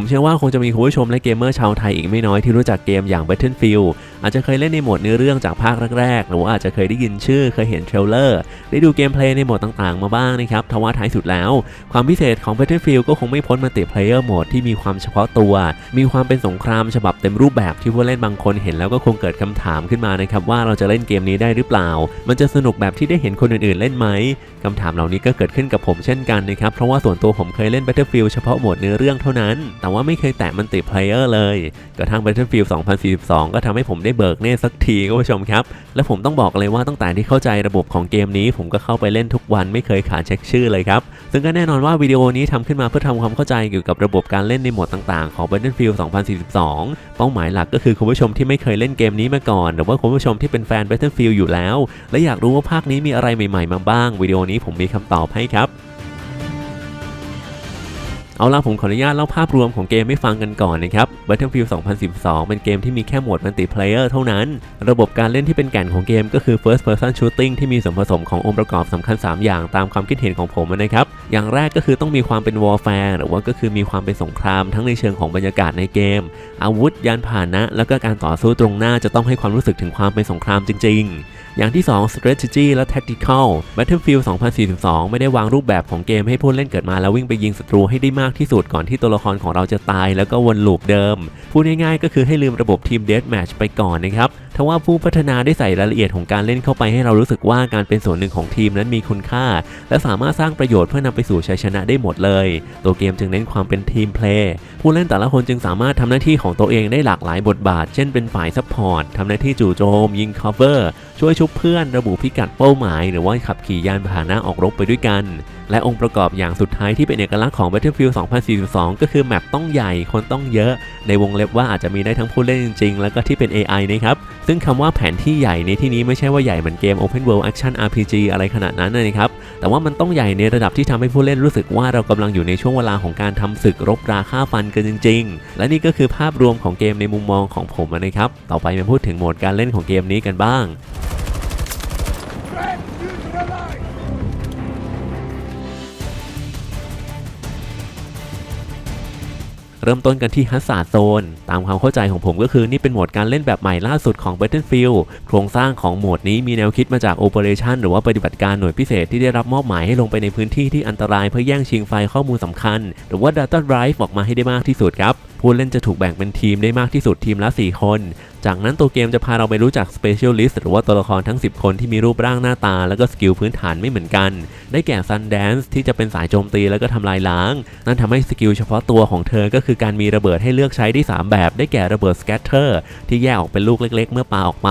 ผมเชื่อว่าคงจะมีคุณผู้ชมและเกมเมอร์ชาวไทยอีกไม่น้อยที่รู้จักเกมอย่าง Battlefield อาจจะเคยเล่นในโหมดเนื้อเรื่องจากภาคแรกๆหรือว่าอาจจะเคยได้ยินชื่อเคยเห็นเทรลเลอร์ได้ดูเกมเพลย์ในโหมดต่างๆ มาบ้างนะครับทว่าท้ายสุดแล้ว ความพิเศษของ Battlefield ก็คงไม่พ้นมัลติเพลเยอร์โหมดที่มีความเฉพาะตัว มีความเป็นสงครามฉบับเต็มรูปแบบที่ผู้เล่นบางคนเห็นแล้วก็คงเกิดคำถามขึ้นมานะครับว่าเราจะเล่นเกมนี้ได้หรือเปล่า มันจะสนุกแบบที่ได้เห็นคนอื่นๆ เล่นไหมคำถามเหล่านี้ก็เกิดขึ้นกับผมเช่นกันนะครับเพราะว่าส่วนตัวผมเคยเล่น Battlefield เฉพาะโหมดเนื้อเรื่องเท่านั้น แต่ว่าไม่เคยแตะมัลติเพลเยอร์เลยกระทั่ง Battlefield 2042 ก็ทำให้ผมได้เบิกเนตรสักทีคุณผู้ชมครับ และผมต้องบอกเลยว่าตั้งแต่ที่เข้าใจระบบของเกมนี้ ผมก็เข้าไปเล่นทุกวันไม่เคยขาดเช็คชื่อเลยครับ ซึ่งก็แน่นอนว่าวิดีโอนี้ทำขึ้นมาเพื่อทำความเข้าใจเกี่ยวกับระบบการเล่นในโหมดต่างๆของ Battlefield 2042 เป้าหมายหลักก็คือคุณผู้ชมที่ไม่เคยเล่นเกมนี้มาก่อน หรือว่าคุณผู้ชมที่เป็นแฟน Battlefield อยู่แล้ว และอยากรู้ว่าภาคนี้มีอะไรใหม่ๆมาบ้างวิดีโอนี้ผมมีคำตอบให้ครับ เอาล่ะผมขออนุญาตเล่าภาพรวมของเกมให้ฟังกันก่อนนะครับ Battlefield 2012 เป็นเกมที่มีแค่โหมดมัลติเพลเยอร์เท่านั้น ระบบการเล่นที่เป็นแก่นของเกมก็คือ First Person Shooting ที่มีส่วนผสมขององค์ประกอบสำคัญ 3 อย่างตามความคิดเห็นของผมนะครับ อย่างแรกก็คือต้องมีความเป็น Warfare หรือว่าก็คือมีความเป็นสงครามทั้งในเชิงของบรรยากาศในเกม อาวุธ ยานพาหนะ แล้วก็การต่อสู้ตรงหน้าจะต้องให้ความรู้สึกถึงความเป็นสงครามจริง ๆ อย่างที่ 2 strategy และ tactical Battlefield 2042 ไม่ได้วางรูปแบบของเกมให้ผู้เล่นเกิดมาแล้ววิ่งไปยิงศัตรูให้ได้มากที่สุดก่อนที่ตัวละครของเราจะตายแล้วก็วนลูปเดิม พูดง่ายๆก็คือให้ลืมระบบทีม deathmatch ไปก่อนนะครับ ทว่าผู้พัฒนาได้ใส่รายละเอียดของการเล่นเข้าไปให้เรารู้สึกว่าการเป็นส่วนหนึ่งของทีมนั้นมีคุณค่า และสามารถสร้างประโยชน์เพื่อนำไปสู่ชัยชนะได้หมดเลย ตัวเกมจึงเน้นความเป็นทีมเพลย์ผู้เล่นแต่ละคนจึงสามารถทำหน้าที่ของตัวเองได้หลากหลายบทบาท เช่นเป็นฝ่ายซัพพอร์ตทำหน้าที่จู่โจม ยิง cover ช่วยชุบเพื่อนระบุพิกัดเป้าหมาย หรือว่าขับขี่ยานพาหนะออกรบไปด้วยกัน และองค์ประกอบอย่างสุดท้ายที่เป็นเอกลักษณ์ของ Battlefield 2042 ก็คือแมปต้องใหญ่คนต้องเยอะ ในวงเล็บว่าอาจจะมีได้ทั้งผู้เล่นจริงๆ แล้วก็ที่เป็น AI นะครับซึ่งคำว่าแผนที่ใหญ่ในที่นี้ไม่ใช่ว่าใหญ่เหมือนเกม Open World Action RPG อะไรขนาดนั้นนะครับ แต่ว่ามันต้องใหญ่ในระดับที่ทำให้ผู้เล่นรู้สึกว่าเรากำลังอยู่ในช่วงเวลาของการทำศึกรบราค่าฟันกันจริง ๆ และนี่ก็คือภาพรวมของเกมในมุมมองของผมนะครับ ต่อไปมาพูดถึงโหมดการเล่นของเกมนี้กันบ้าง เริ่มต้นกันที่ฮัสซาโซน ตามความเข้าใจของผมก็คือนี่เป็นโหมดการเล่นแบบใหม่ล่าสุดของ Battlefield โครงสร้างของโหมดนี้มีแนวคิดมาจาก Operation หรือว่าปฏิบัติการหน่วยพิเศษที่ได้รับมอบหมายให้ลงไปในพื้นที่ที่อันตรายเพื่อแย่งชิงไฟล์ข้อมูลสำคัญ หรือว่า Data Drive ออกมาให้ได้มากที่สุดครับผู้เล่นจะถูกแบ่งเป็นทีมได้มากที่สุดทีมละ 4 คนจากนั้นตัวเกมจะพาเราไปรู้จัก Specialist หรือว่าตัวละครทั้ง 10 คนที่มีรูปร่างหน้าตา แล้วก็สกิลพื้นฐานไม่เหมือนกัน ได้แก่ Sundance ที่จะเป็นสายโจมตีแล้วก็ทำลายล้าง นั่นทำให้สกิลเฉพาะตัวของเธอก็คือการมีระเบิดให้เลือกใช้ได้ 3 แบบ ได้แก่ระเบิด Scatter ที่แยกออกเป็นลูกเล็ก ๆ เมื่อปาออกไป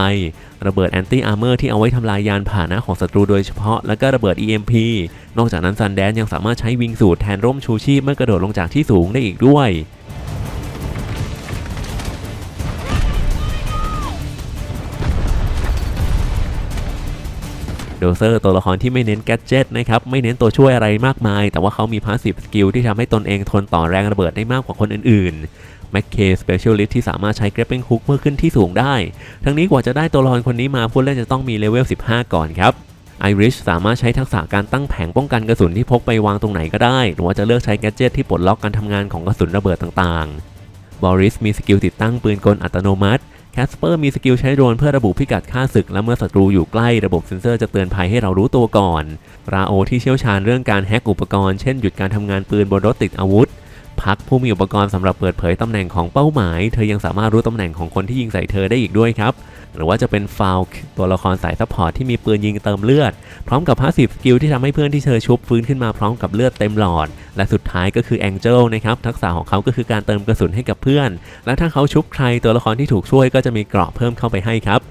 ระเบิด Anti Armor ที่เอาไว้ทำลายยานพาหนะของศัตรูโดยเฉพาะ แล้วก็ระเบิด EMP นอกจากนั้น Sundance ยังสามารถใช้วิงสูทแทนร่มชูชีพเมื่อกระโดดลงจากที่สูงได้อีกด้วย โดเซอร์ตัวละครที่ไม่เน้นแกดเจิตนะครับไม่เน้นตัวช่วยอะไรมากมาย แต่ว่าเขามีพาสซีฟสกิลที่ทำให้ตนเองทนต่อแรงระเบิดได้มากกว่าคนอื่นๆแม็กเคสเปเชียลิสที่สามารถใช้ grappling hook เพื่อขึ้นที่สูงได้ ทั้งนี้กว่าจะได้ตัวละครคนนี้มาผู้เล่นจะต้องมีเลเวล 15 ก่อนครับไอริชสามารถใช้ทักษะการตั้งแผงป้องกันกระสุนที่พกไปวางตรงไหนก็ได้ หรือว่าจะเลือกใช้แกดเจิตที่ปลดล็อกการทำงานของกระสุนระเบิดต่างๆ บอริสมีสกิลติดตั้งปืนกลอัตโนมัติ แคสเปอร์มีสกิลใช้โดรนเพื่อระบุพิกัดค่าศึก และเมื่อศัตรูอยู่ใกล้ระบบเซ็นเซอร์จะเตือนภัยให้เรารู้ตัวก่อน ราโอที่เชี่ยวชาญเรื่องการแฮกอุปกรณ์ เช่นหยุดการทำงานปืนบนรถติดอาวุธ พักผู้มีอุปกรณ์สำหรับเปิดเผยตำแหน่งของเป้าหมาย เธอยังสามารถรู้ตำแหน่งของคนที่ยิงใส่เธอได้อีกด้วยครับ หรือว่าจะเป็นฟาวตัวละครสายซัพพอร์ตที่มีปืนยิงเติมเลือด พร้อมกับพาสซีฟสกิลที่ทำให้เพื่อนที่เธอชุบฟื้นขึ้นมาพร้อมกับเลือดเต็มหลอด และสุดท้ายก็คือแองเจิลนะครับทักษะของเขาก็คือการเติมกระสุนให้กับเพื่อน และถ้าเขาชุบใครตัวละครที่ถูกช่วยก็จะมีเกราะเพิ่มเข้าไปให้ครับ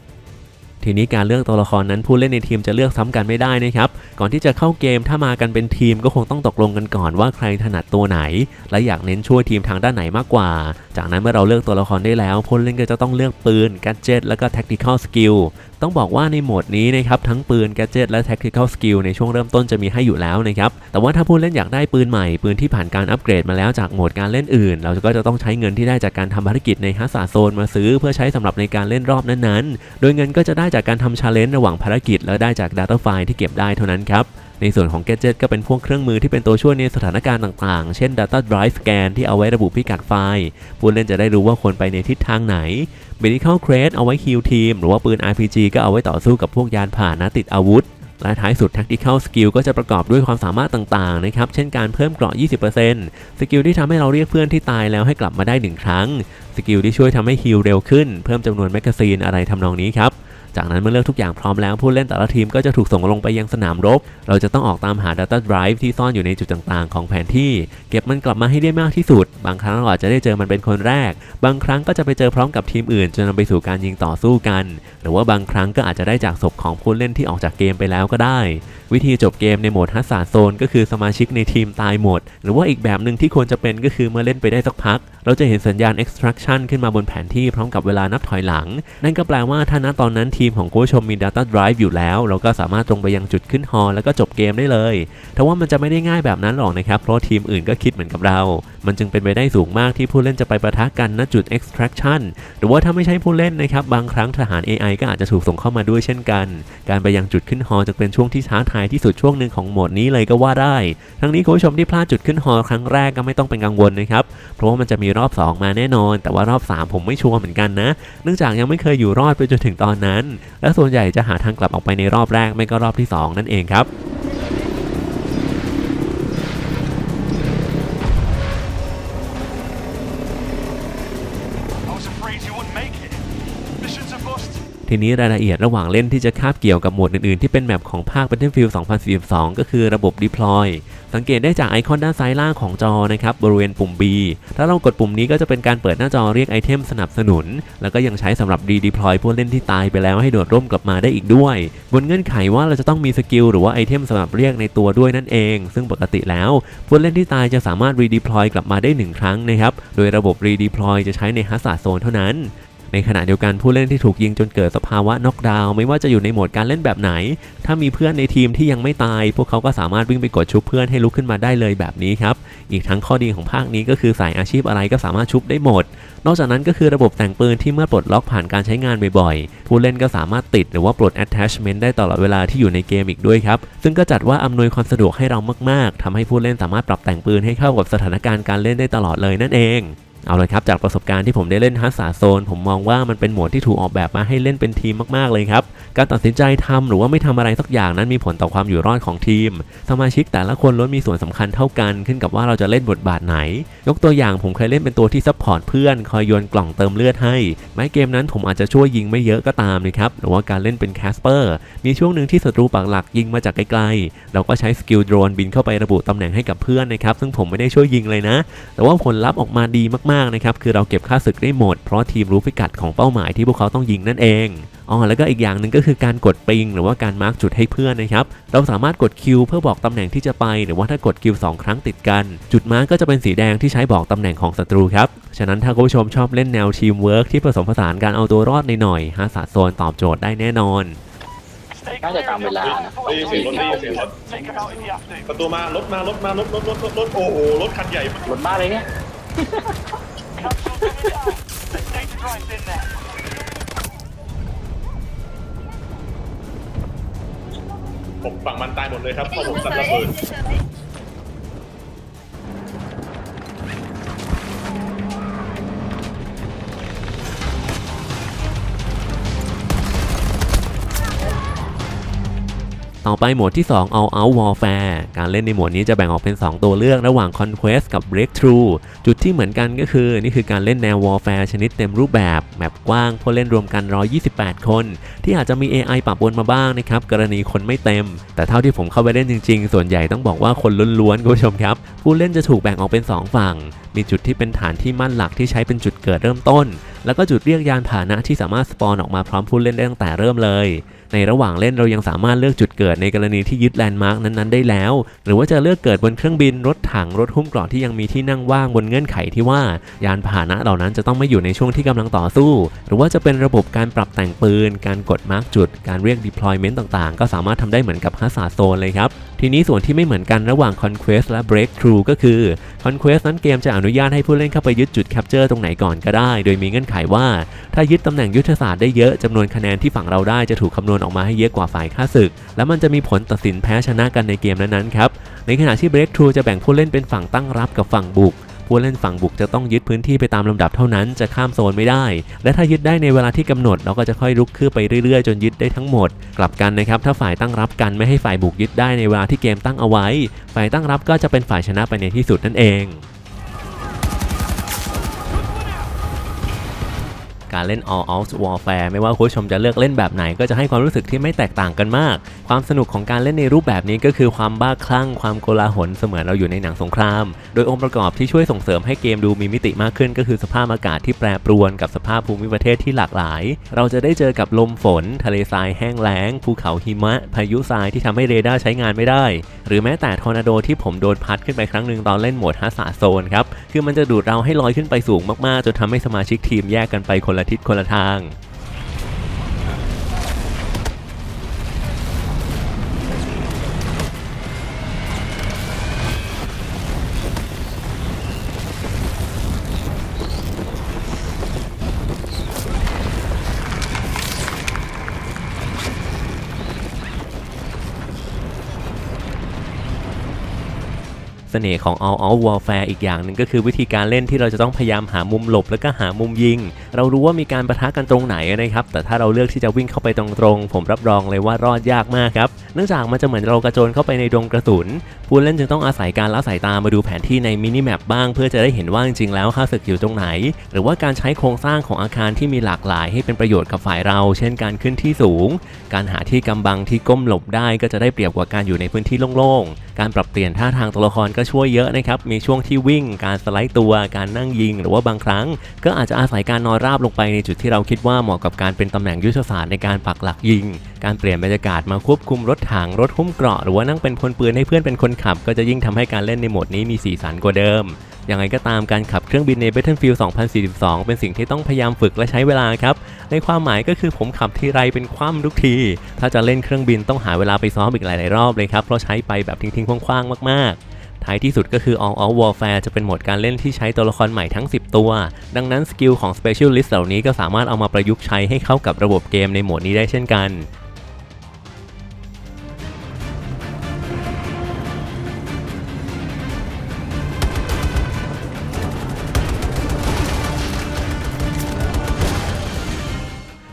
ทีนี้การเลือกตัวละครนั้นผู้เล่นในทีมจะเลือกซ้ำกันไม่ได้นะครับ ก่อนที่จะเข้าเกมถ้ามากันเป็นทีมก็คงต้องตกลงกันก่อนว่าใครถนัดตัวไหน และอยากเน้นช่วยทีมทางด้านไหนมากกว่า จากนั้นเมื่อเราเลือกตัวละครได้แล้วผู้เล่นก็จะต้องเลือกปืน gadget เจ็ตและก็ tactical skill ต้องบอกว่าในโหมดนี้นะครับทั้งปืน แกจิตและ tactical skill ในช่วงเริ่มต้นจะมีให้อยู่แล้วนะครับ แต่ว่าถ้าผู้เล่นอยากได้ปืนใหม่ ปืนที่ผ่านการอัปเกรดมาแล้วจากโหมดการเล่นอื่น เราก็จะต้องใช้เงินที่ได้จากการทำภารกิจในฮัสซาโซนมาซื้อเพื่อใช้สำหรับในการเล่นรอบนั้นๆ โดยเงินก็จะได้จากการทำชาเลนจ์ระหว่างภารกิจ และได้จาก Data ไฟล์ที่เก็บได้เท่านั้นครับ ในส่วนของ Gadget ก็เป็นพวกเครื่องมือที่เป็นตัวช่วยในสถานการณ์ต่างๆ เช่น Data Drive Scan ที่เอาไว้ระบุพิกัดไฟล์ผู้เล่นจะได้รู้ว่าควรไปในทิศทางไหน Medical Crate เอาไว้คิวทีม หรือว่าปืน RPG ก็เอาไว้ต่อสู้กับพวกยานพาหนะติดอาวุธ และท้ายสุด Tactical Skill ก็จะประกอบด้วยความสามารถต่างๆ นะครับ เช่นการเพิ่มเกราะ 20%สกิลที่ทำให้เราเรียกเพื่อนที่ตายแล้วให้กลับมาได้1ครั้ง สกิลที่ช่วยทำให้ฮิลเร็วขึ้น เพิ่มจำนวนแมกกาซีนอะไรทำนองนี้ครับ จากนั้นเมื่อเลือกทุกอย่างพร้อมแล้วผู้เล่นแต่ละทีมก็จะถูกส่งลงไปยังสนามรบ เราจะต้องออกตามหา Data Drive ที่ซ่อนอยู่ในจุดต่างๆ ของแผนที่ เก็บมันกลับมาให้ได้มากที่สุด บางครั้งเราอาจจะได้เจอมันเป็นคนแรก บางครั้งก็จะไปเจอพร้อมกับทีมอื่นจนนำไปสู่การยิงต่อสู้กัน หรือว่าบางครั้งก็อาจจะได้จากศพของผู้เล่นที่ออกจากเกมไปแล้วก็ได้วิธีจบเกมในโหมดฮัสซาโซน ก็คือสมาชิกในทีมตายหมด หรือว่าอีกแบบหนึ่งที่ควรจะเป็นก็คือเมื่อเล่นไปได้สักพัก เราจะเห็นสัญญาณ extraction ขึ้นมาบนแผนที่พร้อมกับเวลานับถอยหลัง นั่นก็แปลว่าถ้าณตอนนั้นทีมของผู้ชมมี Data Drive อยู่แล้ว เราก็สามารถตรงไปยังจุดขึ้นฮอแล้วก็จบเกมได้เลยแต่ว่ามันจะไม่ได้ง่ายแบบนั้นหรอกนะครับ เพราะทีมอื่นก็คิดเหมือนกับเรา มันจึงเป็นไปได้สูงมากที่ผู้เล่นจะไปประทะกันณจุด extraction หรือว่าถ้าไม่ใช่ผู้เล่นนะครับบางครั้งทหาร AI ก็อาจจะถูกส่งเข้ามาด้วยเช่นกัน การไปยังจุดขึ้นฮอจะเป็นช่วงที่ท้าทายที่สุดช่วงหนึ่งของโหมดนี้เลยก็ว่าได้ ทั้งนี้คุณผู้ชมที่พลาดจุดขึ้นฮอครั้งแรกก็ไม่ต้องเป็นกังวลนะครับ เพราะว่ามันจะมีรอบ 2 มาแน่นอน แต่ว่ารอบ 3 ผมไม่ชัวร์เหมือนกันนะ เนื่องจากยังไม่เคยอยู่รอดไปจนถึงตอนนั้น และส่วนใหญ่จะหาทางกลับออกไปในรอบแรกไม่ก็รอบที่ 2 นั่นเองครับ ทีนี้รายละเอียดระหว่างเล่นที่จะคาบเกี่ยวกับโหมดอื่นๆ ที่เป็นแมปของภาค Battlefield 2042 ก็คือระบบ Deploy สังเกตได้จากไอคอนด้านซ้ายล่างของจอนะครับบริเวณปุ่ม B ถ้าเรากดปุ่มนี้ก็จะเป็นการเปิดหน้าจอเรียกไอเทมสนับสนุน แล้วก็ยังใช้สำหรับ redeploy ผู้เล่นที่ตายไปแล้วให้โดดร่มกลับมาได้อีกด้วย บนเงื่อนไขว่าเราจะต้องมีสกิลหรือว่าไอเทมสำหรับเรียกในตัวด้วยนั่นเอง ซึ่งปกติแล้วผู้เล่นที่ตายจะสามารถ redeploy กลับมาได้หนึ่งครั้งนะครับโดยระบบ redeploy จะใช้ใน hazard zone เท่านั้น ในขณะเดียวกันผู้เล่นที่ถูกยิงจนเกิดสภาวะน็อกดาวน์ไม่ว่าจะอยู่ในโหมดการเล่นแบบไหน ถ้ามีเพื่อนในทีมที่ยังไม่ตาย พวกเขาก็สามารถวิ่งไปกดชุบเพื่อนให้ลุกขึ้นมาได้เลยแบบนี้ครับ อีกทั้งข้อดีของภาคนี้ก็คือสายอาชีพอะไรก็สามารถชุบได้หมด นอกจากนั้นก็คือระบบแต่งปืนที่เมื่อปลดล็อกผ่านการใช้งานบ่อยๆ ผู้เล่นก็สามารถติดหรือว่าปลด attachment ได้ตลอดเวลาที่อยู่ในเกมอีกด้วยครับ ซึ่งก็จัดว่าอำนวยความสะดวกให้เรามากๆทำให้ผู้เล่นสามารถปรับแต่งปืนให้เข้ากับสถานการณ์การเล่นได้ตลอดเลยนั่นเอง เอาเลยครับจากประสบการณ์ที่ผมได้เล่นฮัสซาโซน ผมมองว่ามันเป็นหมวดที่ถูกออกแบบมาให้เล่นเป็นทีมมากๆเลยครับ การตัดสินใจทำหรือว่าไม่ทำอะไรสักอย่างนั้นมีผลต่อความอยู่รอดของทีม สมาชิกแต่ละคนล้วนมีส่วนสำคัญเท่ากันขึ้นกับว่าเราจะเล่นบทบาทไหน ยกตัวอย่างผมเคยเล่นเป็นตัวที่ซัพพอร์ตเพื่อนคอยโยนกล่องเติมเลือดให้แม้เกมนั้นผมอาจจะช่วยยิงไม่เยอะก็ตามนะครับหรือว่าการเล่นเป็นแคสเปอร์มีช่วงหนึ่งที่ศัตรูปักหลักยิงมาจากไกลๆเราก็ใช้สกิลโดรนบินเข้าไประบุตำแหน่งให้กับเพื่อนนะครับซึ่งผมไม่ได้ช่วยยิงเลยนะ แต่ว่าผลลัพธ์ออกมาดีมากๆนะครับคือเราเก็บค่าศึกได้หมด เพราะทีมรู้พิกัดของเป้าหมายที่พวกเขาต้องยิงนั่นเองอ๋อแล้วก็อีกอย่างหนึ่งก็คือการกดปิง หรือว่าการมาร์กจุดให้เพื่อนนะครับเราสามารถกดคิวเพื่อบอกตำแหน่งที่จะไป หรือว่าถ้ากดคิวสองครั้งติดกัน จุดมาร์กก็จะเป็นสีแดงที่ใช้บอกตำแหน่งของศัตรูครับฉะนั้นถ้าคุณผู้ชมชอบเล่นแนวทีมเวิร์กที่ผสมผสานการเอาตัวรอดในหน่อยฮาสาโซนตอบโจทย์ได้แน่นอน Stay น่าจะตามเวลานะ clear. ได้ยินเสียงรถได้ยินเสียงรถ Take them out if you have to. ประตูมารถมารถมารถรถรถรถรถโอ้โหรถคันใหญ่มากรถบ้าเลยเนี่ย ผมฝั่งมันตายหมดเลยครับเพราะผมสั่ระเบิด ต่อไปโหมดที่ 2 All Out Warfare การเล่นในโหมดนี้จะแบ่งออกเป็น 2 ตัวเลือกระหว่าง Conquest กับ Breakthrough จุดที่เหมือนกันก็คือ นี่คือการเล่นแนว Warfare ชนิดเต็มรูปแบบแมปกว้างผู้เล่นรวมกัน 128 คน ที่อาจจะมี AI ปรับวนมาบ้างนะครับ กรณีคนไม่เต็ม แต่เท่าที่ผมเข้าไปเล่นจริงๆ ส่วนใหญ่ต้องบอกว่าคนล้วนๆคุณผู้ชมครับ ผู้เล่นจะถูกแบ่งออกเป็น 2 ฝั่ง มีจุดที่เป็นฐานที่มั่นหลักที่ใช้เป็นจุดเกิดเริ่มต้น แล้วก็จุดเรียกยานพานะที่สามารถสปอนออกมาพร้อมผู้เล่นได้ตั้งแต่เริ่มเลย ในระหว่างเล่นเรายังสามารถเลือกจุดเกิดในกรณีที่ยึดแลนด์มาร์กนั้นๆได้แล้ว หรือว่าจะเลือกเกิดบนเครื่องบินรถถังรถหุ้มเกราะที่ยังมีที่นั่งว่างบนเงื่อนไขที่ว่ายานพาหนะเหล่านั้นจะต้องไม่อยู่ในช่วงที่กำลังต่อสู้ หรือว่าจะเป็นระบบการปรับแต่งปืน การกดมาร์กจุด การเรียก deployment ต่างๆ ก็สามารถทำได้เหมือนกับฮัสซาโซนเลยครับ ทีนี้ส่วนที่ไม่เหมือนกันระหว่าง Conquest และ Breakthrough ก็คือ Conquest นั้นเกมจะอนุญาตให้ผู้เล่นเข้าไปยึดจุดแคปเจอร์ตรงไหนก่อนก็ได้ โดยมีเงื่อนไขว่า ถ้ายึดตำแหน่งยุทธศาสตร์ได้เยอะจำนวนคะแนนที่ฝั่งเราได้จะถูกคำนวณออกมาให้เยอะกว่าฝ่ายค่าศึก และมันจะมีผลตัดสินแพ้ชนะกันในเกมนั้นๆครับในขณะที่ Breakthrough จะแบ่งผู้เล่นเป็นฝั่งตั้งรับกับฝั่งบุก ผู้เล่นฝั่งบุกจะต้องยึดพื้นที่ไปตามลำดับเท่านั้นจะข้ามโซนไม่ได้ และถ้ายึดได้ในเวลาที่กำหนดเราก็จะค่อยลุกขึ้นไปเรื่อยๆ จนยึดได้ทั้งหมด กลับกันนะครับถ้าฝ่ายตั้งรับกันไม่ให้ฝ่ายบุกยึดได้ในเวลาที่เกมตั้งเอาไว้ ฝ่ายตั้งรับก็จะเป็นฝ่ายชนะไปในที่สุดนั่นเองการเล่น All Out Warfare ไม่ว่าคุณผู้ชมจะเลือกเล่นแบบไหนก็จะให้ความรู้สึกที่ไม่แตกต่างกันมากความสนุกของการเล่นในรูปแบบนี้ก็คือความบ้าคลั่งความโกลาหลเสมือนเราอยู่ในหนังสงคราม โดยองค์ประกอบที่ช่วยส่งเสริมให้เกมดูมีมิติมากขึ้น ก็คือสภาพอากาศที่แปรปรวนกับสภาพภูมิประเทศที่หลากหลาย เราจะได้เจอกับลมฝน ทะเลทรายแห้งแล้ง ภูเขาหิมะ พายุทรายที่ทำให้เรดาร์ใช้งานไม่ได้ หรือแม้แต่ทอร์นาโดที่ผมโดนพัดขึ้นไปครั้งหนึ่งตอนเล่นโหมดฮัสซาโซนครับคือมันจะดูดเราให้ลอยขึ้นไปสูงมากๆ จนทำให้สมาชิกทีมแยกกันไปคนละทิศคนละทาง สน่ห์ของ All Out Warfare อีกอย่างหนึ่งก็คือวิธีการเล่นที่เราจะต้องพยายามหามุมหลบแล้วก็หามุมยิง เรารู้ว่ามีการประทะกันตรงไหนนะครับ แต่ถ้าเราเลือกที่จะวิ่งเข้าไปตรงๆ ผมรับรองเลยว่ารอดยากมากครับ เนื่องจากมันจะเหมือนเรากระโจนเข้าไปในดงกระสุนผู้เล่นจึงต้องอาศัยการละสายตามาดูแผนที่ในมินิแมปบ้าง เพื่อจะได้เห็นว่าจริงๆแล้วข้าศึกอยู่ตรงไหน หรือว่าการใช้โครงสร้างของอาคารที่มีหลากหลายให้เป็นประโยชน์กับฝ่ายเรา เช่นการขึ้นที่สูง การหาที่กำบังที่ก้มหลบได้ก็จะได้เปรียบกว่าการอยู่ในพื้นที่โล่งๆ การปรับเปลี่ยนท่าทางตัวละครก็ช่วยเยอะนะครับ มีช่วงที่วิ่ง การสไลด์ตัว การนั่งยิง หรือว่าบางครั้ง ก็อาจจะอาศัยการนอนราบลงไปในจุดที่เราคิดว่าเหมาะกับการเป็นตำแหน่งยุทธศาสตร์ในการปักหลักยิง การเปลี่ยนบรรยากาศมาควบคุมรถถังรถหุ้มเกราะหรือว่านั่งเป็นพลปืนให้เพื่อนเป็นคนขับ ก็จะยิ่งทำให้การเล่นในโหมดนี้มีสีสันกว่าเดิมยังไงก็ตามการขับเครื่องบินใน Battlefield 2042 เป็นสิ่งที่ต้องพยายามฝึกและใช้เวลาครับ ในความหมายก็คือผมขับทีไรเป็นคว่ำทุกที ถ้าจะเล่นเครื่องบินต้องหาเวลาไปซ้อมอีกหลาย ๆ รอบเลยครับ เพราะใช้ไปแบบทิ้ง ๆ คว่าง ๆ มาก ๆท้ายที่สุดก็คือ All Out Warfare จะเป็นโหมดการเล่นที่ใช้ตัวละครใหม่ทั้ง 10 ตัว ดังนั้นสกิลของ Specialist เหล่านี้ก็สามารถเอามาประยุกต์ใช้ให้เข้ากับระบบเกมในโหมดนี้ได้เช่นกัน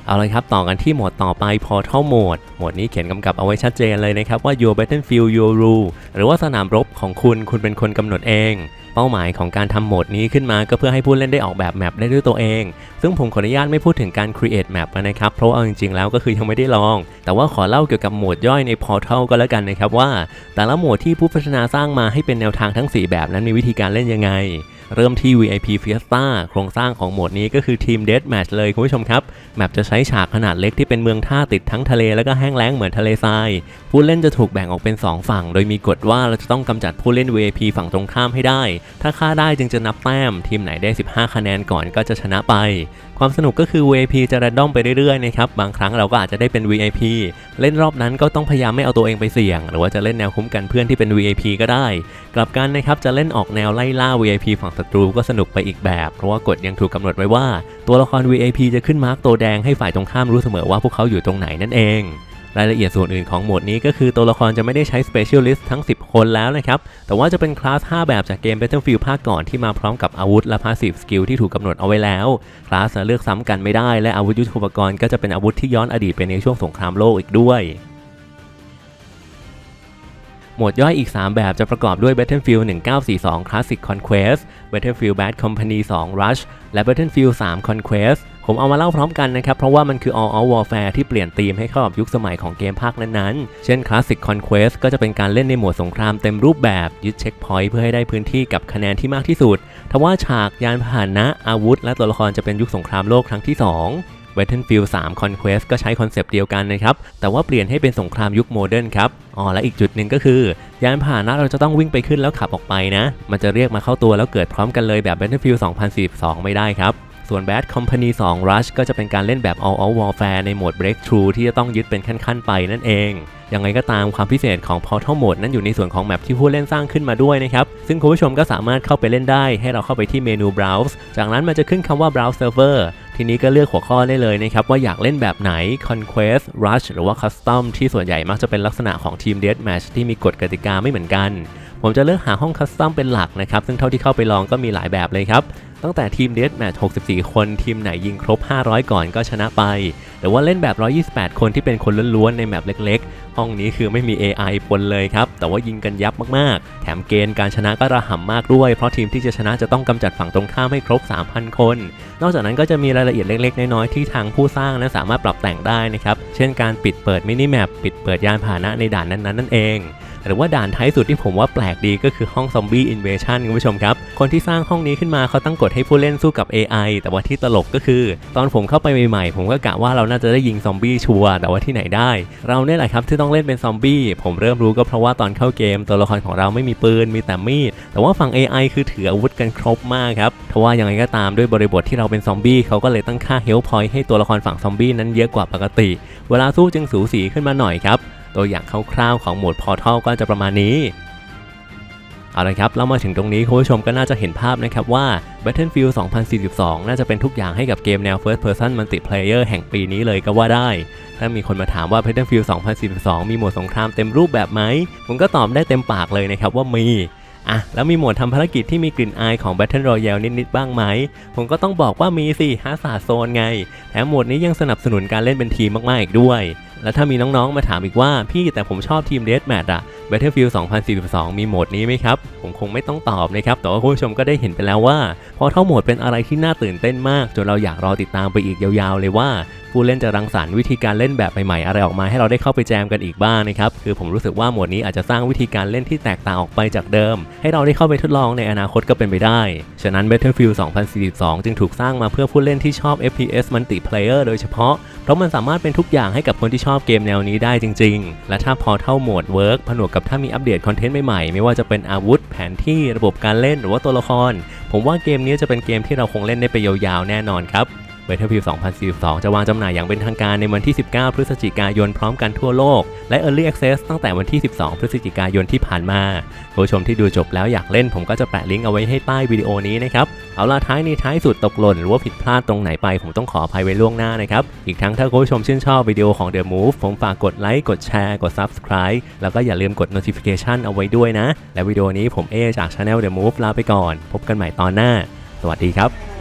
เอาเลยครับต่อกันที่โหมดต่อไป Portal Mode โหมดนี้เขียนกำกับเอาไว้ชัดเจนเลยนะครับว่า Your Battlefield Your Rule หรือว่าสนามรบของคุณคุณเป็นคนกำหนดเอง เป้าหมายของการทำโหมดนี้ขึ้นมาก็เพื่อให้ผู้เล่นได้ออกแบบแมปได้ด้วยตัวเอง ซึ่งผมขออนุญาตไม่พูดถึงการ create map นะครับ เพราะเอาจริงๆแล้วก็คือยังไม่ได้ลอง แต่ว่าขอเล่าเกี่ยวกับโหมดย่อยใน Portal ก็แล้วกันนะครับว่า แต่ละโหมดที่ผู้พัฒนาสร้างมาให้เป็นแนวทางทั้ง 4 แบบนั้นมีวิธีการเล่นยังไง เริ่มที่ VIP Fiesta โครงสร้างของโหมดนี้ก็คือทีม Deathmatch เลยคุณผู้ชมครับ แมปจะใช้ฉากขนาดเล็กที่เป็นเมืองท่าติดทั้งทะเลแล้วก็แห้งแล้งเหมือนทะเลทราย ผู้เล่นจะถูกแบ่งออกเป็น 2 ฝั่ง โดยมีกฎว่าเราจะต้องกำจัดผู้เล่น VIP ฝั่งตรงข้ามให้ได้ ถ้าฆ่าได้จึงจะนับแต้ม ทีมไหนได้ 15 คะแนนก่อนก็จะชนะไป ความสนุกก็คือ VIP จะรันดอมไปเรื่อยๆนะครับบางครั้งเราก็อาจจะได้เป็น VIP เล่นรอบนั้นก็ต้องพยายามไม่เอาตัวเองไปเสี่ยง หรือว่าจะเล่นแนวคุ้มกันเพื่อนที่เป็น VIP ก็ได้ กลับกันนะครับจะเล่นออกแนวไล่ล่า VIP ฝั่งศัตรูก็สนุกไปอีกแบบ เพราะว่ากฎยังถูกกำหนดไว้ว่า ตัวละคร VIP จะขึ้นมาร์กตัวแดงให้ฝ่ายตรงข้ามรู้เสมอว่าพวกเขาอยู่ตรงไหนนั่นเอง รายละเอียดส่วนอื่นของโหมดนี้ก็คือตัวละครจะไม่ได้ใช้ Specialist ทั้ง 10 คนแล้วนะครับ แต่ว่าจะเป็นคลาส 5 แบบจากเกม Battlefield ภาคก่อนที่มาพร้อมกับอาวุธและ Passive Skill ที่ถูกกำหนดเอาไว้แล้ว คลาสจะเลือกซ้ำกันไม่ได้ และอาวุธยุทโธปกรณ์ก็จะเป็นอาวุธที่ย้อนอดีตไปในช่วงสงครามโลกอีกด้วยหมวดย่อยอีก 3 แบบจะประกอบด้วย Battlefield 1942 Classic Conquest Battlefield Bad Company 2 Rush และ Battlefield 3 Conquest ผมเอามาเล่าพร้อมกันนะครับ เพราะว่ามันคือ All Out Warfare ที่เปลี่ยนธีมให้เข้ากับยุคสมัยของเกมภาคนั้นๆ เช่น Classic Conquest ก็จะเป็นการเล่นในโหมดสงครามเต็มรูปแบบยึดเช็คพอยต์เพื่อให้ได้พื้นที่กับคะแนนที่มากที่สุด ทว่าฉากยานพาหนะอาวุธ และตัวละครจะเป็นยุคสงครามโลกครั้งที่ 2 Battlefield 3 Conquest ก็ใช้คอนเซปต์เดียวกันนะครับ แต่ว่าเปลี่ยนให้เป็นสงครามยุคโมเดิร์นครับ อ๋อ และอีกจุดหนึ่งก็คือ ยานพาหนะเราจะต้องวิ่งไปขึ้นแล้วขับออกไปนะ มันจะเรียกมาเข้าตัวแล้วเกิดพร้อมกันเลยแบบ Battlefield 2042 ไม่ได้ครับ ส่วน Bad Company 2 Rush ก็จะเป็นการเล่นแบบ All Out Warfare ในโหมด Breakthrough ที่จะต้องยึดเป็นขั้นๆไปนั่นเอง ยังไงก็ตามความพิเศษของ Portal Mode นั้นอยู่ในส่วนของแมปที่ผู้เล่นสร้างขึ้นมาด้วยนะครับ ซึ่งคุณผู้ชมก็สามารถเข้าไปเล่นได้ ให้เราเข้าไปที่เมนู Browse จากนั้นมันจะขึ้นคำว่า Browse Server ทีนี้ก็เลือกหัวข้อได้เลยนะครับ ว่าอยากเล่นแบบไหน Conquest Rush หรือว่า Custom ที่ส่วนใหญ่มักจะเป็นลักษณะของ Team Deathmatch ที่มีกฎกติกาไม่เหมือนกัน ผมจะเลือกหาห้อง Custom เป็นหลักนะครับซึ่งเท่าที่เข้าไปลองก็มีหลายแบบเลยครับ ตั้งแต่ทีม Deathmatch 64 คนทีมไหนยิงครบ 500 ก่อนก็ชนะไป หรือว่าเล่นแบบ 128 คนที่เป็นคนล้วนๆในแมปเล็กๆ ห้องนี้คือไม่มี AI ปนเลยครับ แต่ว่ายิงกันยับมากๆ แถมเกณฑ์การชนะก็ระห่ำมากด้วย เพราะทีมที่จะชนะจะต้องกำจัดฝั่งตรงข้ามให้ครบ 3,000 คน นอกจากนั้นก็จะมีรายละเอียดเล็กๆ น้อยๆ ที่ทางผู้สร้างนั้นสามารถปรับแต่งได้นะครับ เช่นการปิดเปิดมินิแมปปิดเปิดยานพาหนะในด่านนั้นๆนั่นเอง หรือว่าด่านท้ายสุดที่ผมว่าแปลกดีก็คือห้องซอมบี้อินเวชั่นคุณผู้ชมครับ คนที่สร้างห้องนี้ขึ้นมาเขาตั้งกฎให้ผู้เล่นสู้กับ AI แต่ว่าที่ตลกก็คือ ตอนผมเข้าไปใหม่ๆ ผมก็กะว่าเราน่าจะได้ยิงซอมบี้ชัวร์แต่ว่าที่ไหนได้ เราเนี่ยแหละครับที่ต้องเล่นเป็นซอมบี้ผมเริ่มรู้ก็เพราะว่าตอนเข้าเกม ตัวละครของเราไม่มีปืนมีแต่มีดแต่ว่าฝั่ง AI คือถืออาวุธกันครบมากครับทว่ายังไงก็ตามด้วยบริบทที่เราเป็นซอมบี้เขาก็เลยตั้งค่าเฮลพอยต์ให้ตัวละครฝั่งซอมบี้นั้นเยอะกว่าปกติ เวลาสู้จึงสูสีขึ้นมาหน่อยครับ ตัวอย่างคร่าวๆของโหมด Portal ก็จะประมาณนี้ เอาละครับแล้วมาถึงตรงนี้คุณผู้ชมก็น่าจะเห็นภาพนะครับว่า Battlefield 2042 น่าจะเป็นทุกอย่างให้กับเกมแนว First Person Multiplayer แห่งปีนี้เลยก็ว่าได้ ถ้ามีคนมาถามว่า Battlefield 2042 มีโหมดสงครามเต็มรูปแบบไหม ผมก็ตอบได้เต็มปากเลยนะครับว่ามีอะแล้วมีโหมดทำภารกิจที่มีกลิ่นอายของ Battle Royale นิด ๆ บ้างไหม ผมก็ต้องบอกว่ามีสิฮาสาโซนไง แถมโหมดนี้ยังสนับสนุนการเล่นเป็นทีมมาก ๆ อีกด้วย แล้วถ้ามีน้องๆมาถามอีกว่าพี่แต่ผมชอบทีมเดสแมทอะ Battlefield 2042 มีโหมดนี้ไหมครับ ผมคงไม่ต้องตอบนะครับ แต่ว่าคุณผู้ชมก็ได้เห็นไปแล้วว่า พอเท่าโหมดเป็นอะไรที่น่าตื่นเต้นมาก จนเราอยากรอติดตามไปอีกยาวๆเลยว่า ผู้เล่นจะรังสรรค์วิธีการเล่นแบบใหม่ๆอะไรออกมาให้เราได้เข้าไปแจมกันอีกบ้างนะครับคือผมรู้สึกว่าโหมดนี้อาจจะสร้างวิธีการเล่นที่แตกต่างออกไปจากเดิม ให้เราได้เข้าไปทดลองในอนาคตก็เป็นไปได้ ฉะนั้น Battlefield 2042 จึงถูกสร้างมาเพื่อผู้เล่นที่ชอบ FPS Multiplayer โดยเฉพาะ เพราะมันสามารถเป็นทุกอย่างให้กับคนที่ชอบเกมแนวนี้ได้จริง ๆ และถ้าพอเท่าโหมดเวิร์กผนวกกับถ้ามีอัปเดตคอนเทนต์ใหม่ๆ ไม่ว่าจะเป็นอาวุธ แผนที่ระบบการเล่นหรือว่าตัวละคร ผมว่าเกมนี้จะเป็นเกมที่เราคงเล่นได้ไปยาวๆแน่นอนครับ Battlefield 2042 จะวางจำหน่ายอย่างเป็นทางการในวันที่ 19 พฤศจิกายนพร้อมกันทั่วโลก และ Early Access ตั้งแต่วันที่ 12 พฤศจิกายนที่ผ่านมาผู้ชมที่ดูจบแล้วอยากเล่นผมก็จะแปะลิงก์เอาไว้ให้ใต้วิดีโอนี้นะครับ เอาล่ะท้ายนี้ท้ายสุดตกหล่น หรือว่าผิดพลาดตรงไหนไป ผมต้องขออภัยไว้ล่วงหน้านะครับ อีกทั้งถ้าผู้ชมชื่นชอบวิดีโอของ The Move ผมฝากกดไลค์กดแชร์กด Subscribe แล้วก็อย่าลืมกด notification เอาไว้ด้วยนะ และวิดีโอนี้ผมเอจาก Channel The Move ลาไปก่อน พบกันใหม่ตอนหน้า สวัสดีครับ